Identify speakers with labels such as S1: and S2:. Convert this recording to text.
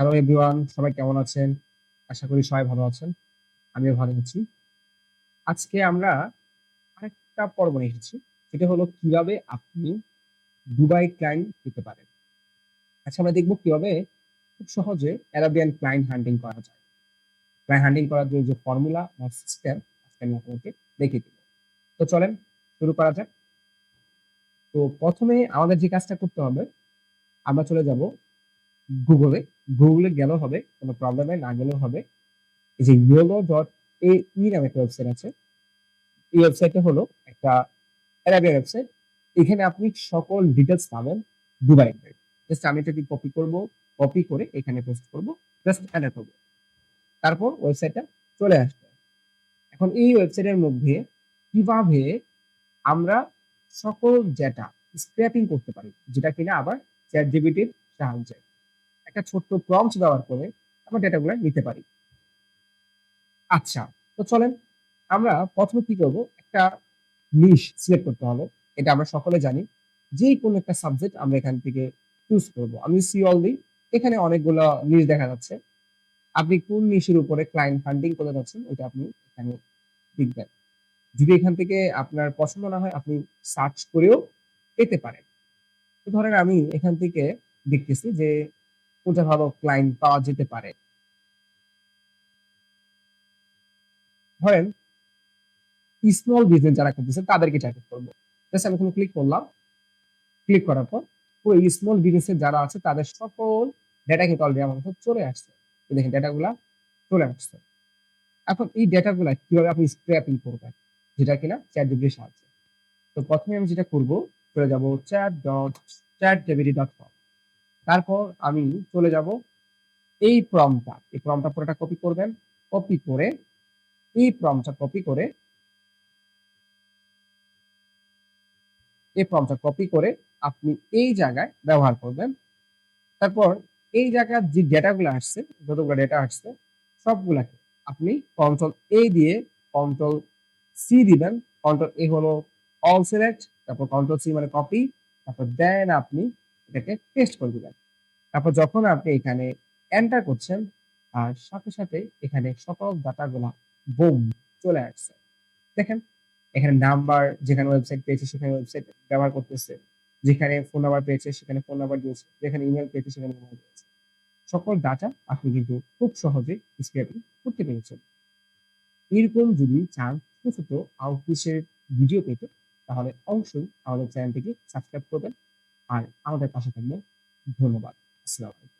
S1: Hello everyone সবাই কেমন আছেন? আশা করি সবাই ভালো আছেন। আমিও ভালো আছি। আজকে আমরা আরেকটা পর্ব নিয়ে এসেছি। সেটা হলো কীভাবে আপনি দুবাই ক্লায়েন্ট পেতে পারেন। আচ্ছা আমরা দেখব কীভাবে খুব সহজে অ্যারাবিয়ান ক্লায়েন্ট হান্টিং করা যায়। ক্লায়েন্ট হান্টিং করার জন্য যে ফর্মুলা বা সিস্টেম আজকে আমি আপনাকে দেখিয়ে দিব। তো চলেন, শুরু করা যাক। তো প্রথমে আমাদের যে কাজটা করতে হবে, আমরা চলে যাব গুগলে গুগলে গেলেও হবে, কোনো প্রবলেম না গেলেও হবে। এই যে ইয়োলো ডট এ ই নামে একটা ওয়েবসাইট আছে। এই ওয়েবসাইটটা হলো একটা অ্যারাবিয়ান ওয়েবসাইট এখানে আপনি সকল ডিটেলস পাবেন দুবাই জাস্ট আমি এটাকে কপি করব কপি করে এখানে পেস্ট করব জাস্ট এন্টার করব তারপর ওয়েবসাইটটা চলে আসবে। এখন এই ওয়েবসাইটের মধ্যে কীভাবে আমরা সকল ডেটা স্ক্র্যাপিং করতে পারি, যেটা কিনা আবার চ্যাট জিবিটির সাহায্যে। একটা ছোট্ট প্রম্পট ব্যবহার করে আমরা ডেটাগুলো নিতে পারি। আচ্ছা তো চলেন আমরা প্রথমে কি করব? একটা নিশ সিলেক্ট করতে হবে। এটা আমরা সকলে জানি। যে কোনো একটা সাবজেক্ট আমরা এখান থেকে চুজ করব। আমি সি অল দিই। এখানে অনেকগুলো নিশ দেখা যাচ্ছে। আপনি কোন নিশের উপরে ক্লায়েন্ট ফান্ডিং করতে যাচ্ছেন ওটা আপনি এখানে লিখবেন যদি এখান থেকে আপনার পছন্দ না হয়, আপনি সার্চ করেও পেতে পারেন। তো ধরেন আমি এখান থেকে দেখতেছি যে কোনটা ভালো ক্লায়েন্ট পাওয়া যেতে পারে। ধরেন স্মল বিজনেস যারা করতেছে তাদেরকে টার্গেট করব। জাস্ট আমি এখানে ক্লিক করলাম। ক্লিক করার পর, ওই স্মল বিজনেসের যারা আছে, তাদের সকল ডেটা কিন্তু অলরেডি আমার কাছে চলে আসছে। দেখেন ডেটাগুলা চলে আসছে। এখন এই ডেটাগুলা কীভাবে আপনি স্ক্র্যাপিং করবেন? যেটা কিনা চ্যাট জিবিটির সাহায্যে। তো প্রথমে আমি যেটা করব, চলে যাব chat dot chat GBT dot com তারপর আমি চলে যাব এই প্রমটা এই প্রমটা পুরোটা কপি করবেন। কপি করে এই প্রমটা কপি করে এই প্রমটা কপি করে আপনি এই জায়গায় ব্যবহার করবেন। তারপর এই জায়গার যে ডেটাগুলো আসছে, যতগুলো ডেটা আসছে, সবগুলাকে আপনি কন্ট্রোল এ দিয়ে কন্ট্রোল সি দিবেন। কন্ট্রোল এ হলো অল সিলেক্ট তারপর কন্ট্রোল সি মানে কপি তারপর দেন আপনি এটাকে টেস্ট করে দিবেন। তারপর যখন আপনি এখানে এন্টার করছেন, আর সাথে সাথে এখানে সকল ডাটাগুলা বুম চলে আসছে। দেখেন, এখানে নাম্বার যেখানে ওয়েবসাইট পেয়েছে সেখানে ওয়েবসাইট ব্যবহার করতেছে, যেখানে ফোন নাম্বার পেয়েছে সেখানে ফোন নাম্বার দিয়েছে, যেখানে ইমেল পেয়েছে সেখানে ইমেল দিয়েছে। সকল ডাটা আপনি কিন্তু খুব সহজে স্ক্র্যাপিং করতে পেরেছেন। এরকম যদি চান ছোট ছোট আউটপুটের ভিডিও পেতে, তাহলে অবশ্যই আমাদের চ্যানেলটিকে সাবস্ক্রাইব করবেন। আর আমাদের পাশে থাকবেন। ধন্যবাদ। It's